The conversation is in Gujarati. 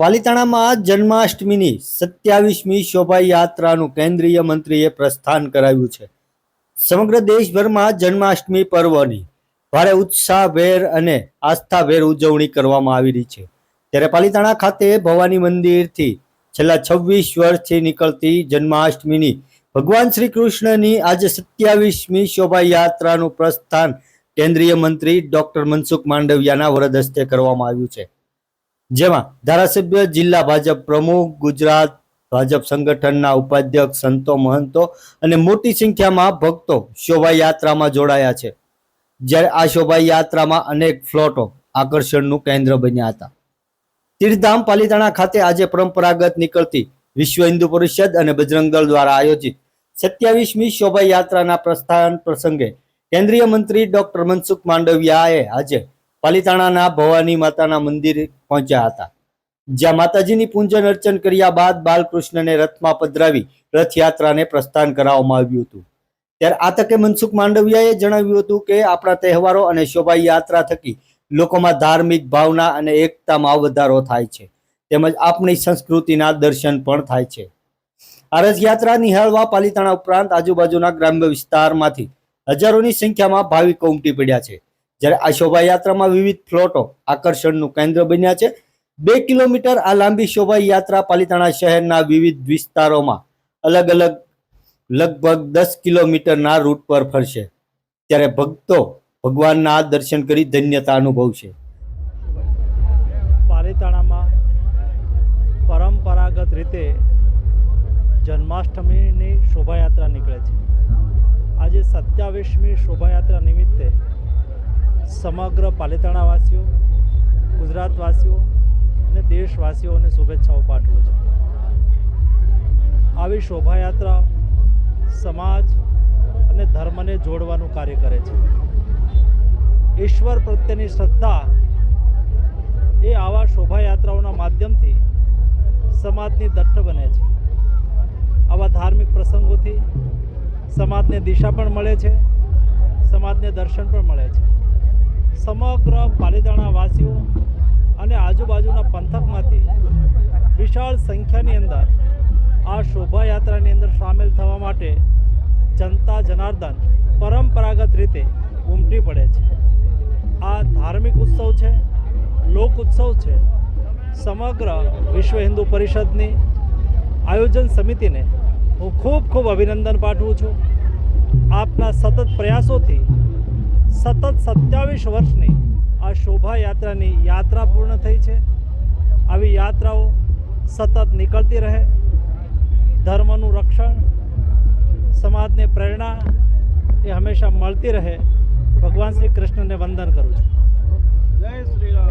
પાલિતાણામાં જન્માષ્ટમીની સત્યાવીસમી શોભાયાત્રાનું કેન્દ્રીય મંત્રીએ પ્રસ્થાન કરાવ્યું છે. સમગ્ર દેશભરમાં જન્માષ્ટમી પર્વની ભારે ઉત્સાહભેર અને આસ્થાભેર ઉજવણી કરવામાં આવી રહી છે. ત્યારે પાલિતાણા ખાતે ભવાની મંદિરથી છેલ્લા છવ્વીસ વર્ષથી નીકળતી જન્માષ્ટમીની ભગવાન શ્રી કૃષ્ણની આજે સત્યાવીસમી શોભાયાત્રાનું પ્રસ્થાન કેન્દ્રીય મંત્રી ડોક્ટર મનસુખ માંડવિયાના વરદ હસ્તે કરવામાં આવ્યું છે. જેમાં ધારાસભ્ય, જિલ્લા ભાજપ પ્રમુખ, ગુજરાત ભાજપ સંગઠનના ઉપાધ્યક્ષ સંતો મહંતો અને મોટી સંખ્યામાં ભક્તો શોભાયાત્રામાં જોડાયા છે. જ્યારે આ શોભાયાત્રામાં અનેક ફ્લોટો આકર્ષણનું કેન્દ્ર બન્યા હતા. તીર્થધામ પાલિતાણા ખાતે આજે પરંપરાગત નીકળતી વિશ્વ હિન્દુ પરિષદ અને બજરંગ દ્વારા આયોજિત સત્યાવીસમી શોભાયાત્રાના પ્રસ્થાન પ્રસંગે કેન્દ્રીય મંત્રી ડોક્ટર મનસુખ માંડવિયાએ આજે પાલિતાણાના ભવાની માતાના મંદિર પહોંચ્યા હતા, જ્યાં માતાજીની પૂજન અર્ચન કર્યા બાદ બાલકૃષ્ણને રથમાં પધરાવી રથયાત્રાને પ્રસ્થાન કરાવવામાં આવ્યું હતું. ત્યારે આ તકે મનસુખ માંડવિયાએ જણાવ્યું હતું કે, આપણા તહેવારો અને શોભાયાત્રા થકી લોકોમાં ધાર્મિક ભાવના અને એકતામાં વધારો થાય છે, તેમજ આપણી સંસ્કૃતિના દર્શન પણ થાય છે. આ રથયાત્રા નિહાળવા પાલિતાણા ઉપરાંત આજુબાજુના ગ્રામ્ય વિસ્તારમાંથી હજારોની સંખ્યામાં ભાવિકો ઉમટી પડ્યા છે. જ્યારે આ શોભાયાત્રામાં વિવિધ ફ્લોટો આકર્ષણનું કેન્દ્ર બન્યા છે. બે કિલોમીટર આ લાંબી શોભાયાત્રા પાલિતાણા શહેરના વિવિધ વિસ્તારોમાં અલગ અલગ લગભગ દસ કિલોમીટરના રૂટ પર ફરશે. ત્યારે ભક્તો ભગવાનના દર્શન કરી ધન્યતા અનુભવશે. પાલિતાણામાં પરંપરાગત રીતે જન્માષ્ટમીની શોભાયાત્રા નીકળે છે. આજે સત્યાવીસમી શોભાયાત્રા નિમિત્તે સમગ્ર પાલિતાણાવાસીઓ ગુજરાતવાસીઓ અને દેશવાસીઓને શુભેચ્છાઓ પાઠવું છું. આવી શોભાયાત્રા સમાજ અને ધર્મને જોડવાનું કાર્ય કરે છે. ઈશ્વર પ્રત્યેની શ્રદ્ધા એ આવા શોભાયાત્રાઓના માધ્યમથી સમાજની દટ્ટ બને છે. આવા ધાર્મિક પ્રસંગોથી સમાજને દિશા પણ મળે છે, સમાજને દર્શન પણ મળે છે. સમગ્ર પાલીતાણાવાસીઓ અને આજુબાજુના પંથકમાંથી વિશાળ સંખ્યાની અંદર આ શોભાયાત્રાની અંદર સામેલ થવા માટે જનતા જનાર્દન પરંપરાગત રીતે ઉમટી પડે છે. આ ધાર્મિક ઉત્સવ છે, લોક ઉત્સવ છે. સમગ્ર વિશ્વ હિન્દુ પરિષદની આયોજન સમિતિને હું ખૂબ ખૂબ અભિનંદન પાઠવું છું. આપના સતત પ્રયાસોથી સતત સત્યાવીસ વર્ષની આ શોભાયાત્રાની યાત્રા પૂર્ણ થઈ છે. આવી યાત્રાઓ સતત નીકળતી રહે. ધર્મનું રક્ષણ, સમાજને પ્રેરણા એ હંમેશા મળતી રહે. ભગવાન શ્રી કૃષ્ણને વંદન કરું છું. જય શ્રી રામ.